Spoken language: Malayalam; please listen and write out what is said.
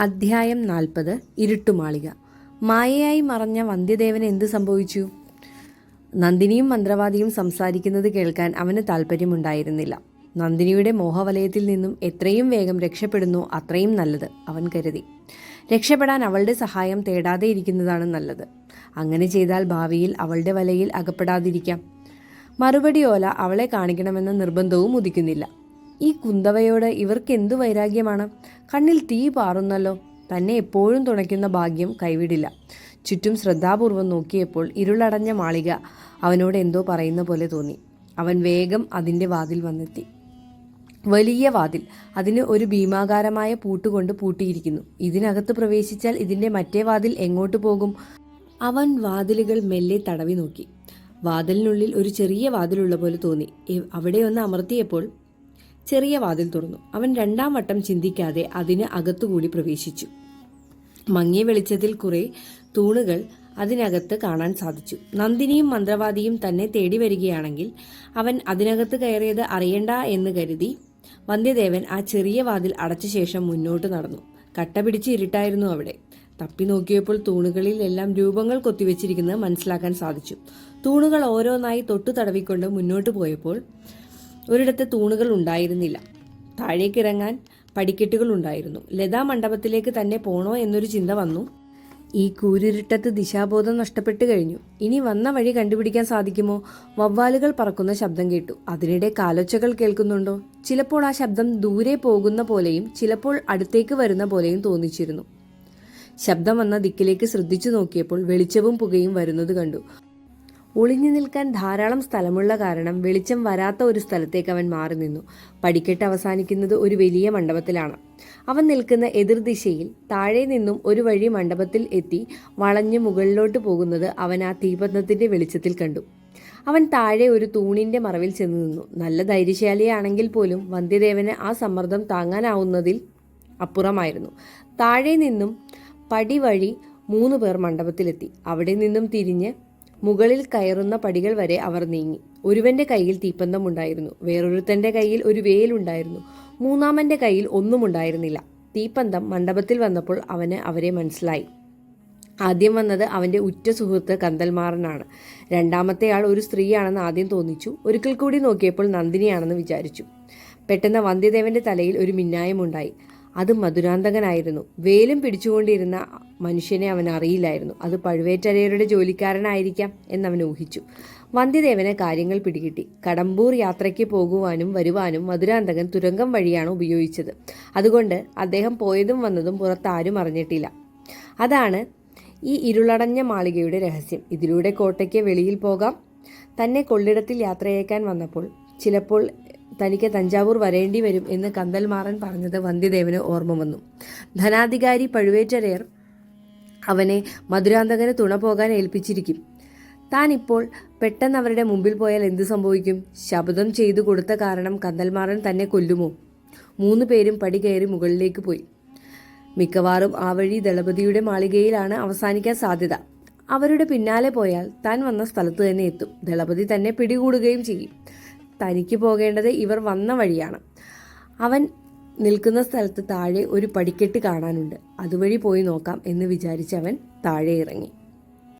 അധ്യായം നാൽപ്പത് ഇരുട്ടുമാളിക. മായയായി മറഞ്ഞ വന്ധ്യദേവന് എന്ത് സംഭവിച്ചു? നന്ദിനിയും മന്ത്രവാദിയും സംസാരിക്കുന്നത് കേൾക്കാൻ അവന് താല്പര്യമുണ്ടായിരുന്നില്ല നന്ദിനിയുടെ മോഹവലയത്തിൽ നിന്നും എത്രയും വേഗം രക്ഷപ്പെടുന്നു അത്രയും നല്ലത് അവൻ കരുതി. രക്ഷപ്പെടാൻ അവളുടെ സഹായം തേടാതെ ഇരിക്കുന്നതാണ് നല്ലത്. അങ്ങനെ ചെയ്താൽ ഭാവിയിൽ അവളുടെ വലയിൽ അകപ്പെടാതിരിക്കാം. മറുപടി ഓല അവളെ കാണിക്കണമെന്ന നിർബന്ധവും ഉദിക്കുന്നില്ല. ഈ കുന്തവയോട് ഇവർക്ക് എന്തു വൈരാഗ്യമാണ്? കണ്ണിൽ തീ പാറുന്നല്ലോ. തന്നെ എപ്പോഴും തുണയ്ക്കുന്ന ഭാഗ്യം കൈവിടില്ല. ചുറ്റും ശ്രദ്ധാപൂർവം നോക്കിയപ്പോൾ ഇരുളടഞ്ഞ മാളിക അവനോട് എന്തോ പറയുന്ന പോലെ തോന്നി. അവൻ വേഗം അതിന്റെ വാതിൽ വന്നെത്തി. വലിയ വാതിൽ. അതിന് ഒരു ഭീമാകാരമായ പൂട്ടുകൊണ്ട് പൂട്ടിയിരിക്കുന്നു. ഇതിനകത്ത് പ്രവേശിച്ചാൽ ഇതിന്റെ മറ്റേ വാതിൽ എങ്ങോട്ട് പോകും? അവൻ വാതിലുകൾ മെല്ലെ തടവി നോക്കി. വാതിലിനുള്ളിൽ ഒരു ചെറിയ വാതിലുള്ള പോലെ തോന്നി അവിടെ ഒന്ന് അമർത്തിയപ്പോൾ ചെറിയ വാതിൽ തുറന്നു. അവൻ രണ്ടാം വട്ടം ചിന്തിക്കാതെ അതിന് അകത്തുകൂടി പ്രവേശിച്ചു. മങ്ങിയ വെളിച്ചത്തിൽ കുറെ തൂണുകൾ അതിനകത്ത് കാണാൻ സാധിച്ചു. നന്ദിനിയും മന്ത്രവാദിയും തന്നെ തേടി വരികയാണെങ്കിൽ അവൻ അതിനകത്ത് കയറിയത് അറിയണ്ട എന്ന് കരുതി വന്ധ്യദേവൻ ആ ചെറിയ വാതിൽ അടച്ച ശേഷം മുന്നോട്ട് നടന്നു. കട്ട പിടിച്ച് ഇരുട്ടായിരുന്നു അവിടെ. തപ്പി നോക്കിയപ്പോൾ തൂണുകളിൽ എല്ലാം രൂപങ്ങൾ കൊത്തിവെച്ചിരിക്കുന്നത് മനസ്സിലാക്കാൻ സാധിച്ചു. തൂണുകൾ ഓരോന്നായി തൊട്ടു തടവിക്കൊണ്ട് മുന്നോട്ട് പോയപ്പോൾ ഒരിടത്ത് തൂണുകൾ ഉണ്ടായിരുന്നില്ല. താഴേക്ക് ഇറങ്ങാൻ പടിക്കെട്ടുകൾ ഉണ്ടായിരുന്നു. ലതാ മണ്ഡപത്തിലേക്ക് തന്നെ പോണോ എന്നൊരു ചിന്ത വന്നു. ഈ കൂരിരുട്ടത്ത് ദിശാബോധം നഷ്ടപ്പെട്ടു കഴിഞ്ഞു. ഇനി വന്ന വഴി കണ്ടുപിടിക്കാൻ സാധിക്കുമോ? വവ്വാലുകൾ പറക്കുന്ന ശബ്ദം കേട്ടു. അതിനിടെ കാലൊച്ചകൾ കേൾക്കുന്നുണ്ടോ? ചിലപ്പോൾ ആ ശബ്ദം ദൂരെ പോകുന്ന പോലെയും ചിലപ്പോൾ അടുത്തേക്ക് വരുന്ന പോലെയും തോന്നിച്ചിരുന്നു. ശബ്ദം വന്ന ദിക്കിലേക്ക് ശ്രദ്ധിച്ചു നോക്കിയപ്പോൾ വെളിച്ചവും പുകയും വരുന്നത് കണ്ടു. ഒളിഞ്ഞു നിൽക്കാൻ ധാരാളം സ്ഥലമുള്ള കാരണം വെളിച്ചം വരാത്ത ഒരു സ്ഥലത്തേക്ക് അവൻ മാറി നിന്നു. പടിക്കെട്ട് അവസാനിക്കുന്നത് ഒരു വലിയ മണ്ഡപത്തിലാണ്. അവൻ നിൽക്കുന്ന എതിർദിശയിൽ താഴെ നിന്നും ഒരു വഴി മണ്ഡപത്തിൽ എത്തി വളഞ്ഞു മുകളിലോട്ട് പോകുന്നത് അവൻ ആ തീപത്നത്തിന്റെ വെളിച്ചത്തിൽ കണ്ടു. അവൻ താഴെ ഒരു തൂണിന്റെ മറവിൽ ചെന്ന് നിന്നു. നല്ല ധൈര്യശാലിയാണെങ്കിൽ പോലും വന്ധ്യദേവന് ആ സമ്മർദ്ദം താങ്ങാനാവുന്നതിൽ അപ്പുറമായിരുന്നു. താഴെ നിന്നും പടി വഴി മൂന്ന് പേർ മണ്ഡപത്തിലെത്തി. അവിടെ നിന്നും തിരിഞ്ഞ് മുകളിൽ കയറുന്ന പടികൾ വരെ അവർ നീങ്ങി. ഒരുവന്റെ കയ്യിൽ തീപ്പന്തമുണ്ടായിരുന്നു. വേറൊരുത്തന്റെ കയ്യിൽ ഒരു വേലുണ്ടായിരുന്നു മൂന്നാമന്റെ കയ്യിൽ ഒന്നും ഉണ്ടായിരുന്നില്ല. തീപ്പന്തം മണ്ഡപത്തിൽ വന്നപ്പോൾ അവന് അവരെ മനസ്സിലായി. ആദ്യം വന്നത് അവന്റെ ഉറ്റ സുഹൃത്ത് കന്തൽമാറനാണ്. രണ്ടാമത്തെ ആൾ ഒരു സ്ത്രീയാണെന്ന് ആദ്യം തോന്നിച്ചു. ഒരിക്കൽ കൂടി നോക്കിയപ്പോൾ നന്ദിനിയാണെന്ന് വിചാരിച്ചു. പെട്ടെന്ന് വന്ധ്യദേവന്റെ തലയിൽ ഒരു മിന്നായമുണ്ടായി. അത് മധുരാന്തകനായിരുന്നു. വേലും പിടിച്ചുകൊണ്ടിരുന്ന മനുഷ്യനെ അവൻ അറിയില്ലായിരുന്നു. അത് പഴുവേറ്റരയരുടെ ജോലിക്കാരനായിരിക്കാം എന്നവൻ ഊഹിച്ചു. വന്ധ്യദേവന് കാര്യങ്ങൾ പിടികിട്ടി. കടമ്പൂർ യാത്രയ്ക്ക് പോകുവാനും വരുവാനും മധുരാന്തകൻ തുരങ്കം വഴിയാണ് ഉപയോഗിച്ചത്. അതുകൊണ്ട് അദ്ദേഹം പോയതും വന്നതും പുറത്താരും അറിഞ്ഞിട്ടില്ല. അതാണ് ഈ ഇരുളടഞ്ഞ മാളികയുടെ രഹസ്യം. ഇതിലൂടെ കോട്ടയ്ക്ക് വെളിയിൽ പോകാം. തന്നെ കൊള്ളിടത്തിൽ യാത്രയേക്കാൻ വന്നപ്പോൾ ചിലപ്പോൾ തനിക്ക് തഞ്ചാവൂർ വരേണ്ടി വരും എന്ന് കന്തൽമാറൻ പറഞ്ഞത് വന്ധ്യദേവന് ഓർമ്മ വന്നു. ധനാധികാരി പഴുവേറ്റരയർ അവനെ മധുരാന്തകന് തുണ പോകാൻ ഏൽപ്പിച്ചിരിക്കും. താൻ ഇപ്പോൾ പെട്ടെന്ന് അവരുടെ മുമ്പിൽ പോയാൽ എന്ത് സംഭവിക്കും? ശബ്ദം ചെയ്തു കൊടുത്ത കാരണം കന്തൽമാറൻ തന്നെ കൊല്ലുമോ? മൂന്ന് പേരും പടി കയറി മുകളിലേക്ക് പോയി. മിക്കവാറും ആ വഴി ദളപതിയുടെ മാളികയിലാണ് അവസാനിക്കാൻ സാധ്യത. അവരുടെ പിന്നാലെ പോയാൽ താൻ വന്ന സ്ഥലത്ത് തന്നെ എത്തും. ദളപതി തന്നെ പിടികൂടുകയും ചെയ്യും. തനിക്ക് പോകേണ്ടത് ഇവർ വന്ന വഴിയാണ്. അവൻ നിൽക്കുന്ന സ്ഥലത്ത് താഴെ ഒരു പടിക്കെട്ട് കാണാനുണ്ട്. അതുവഴി പോയി നോക്കാം എന്ന് വിചാരിച്ച് അവൻ താഴെ ഇറങ്ങി.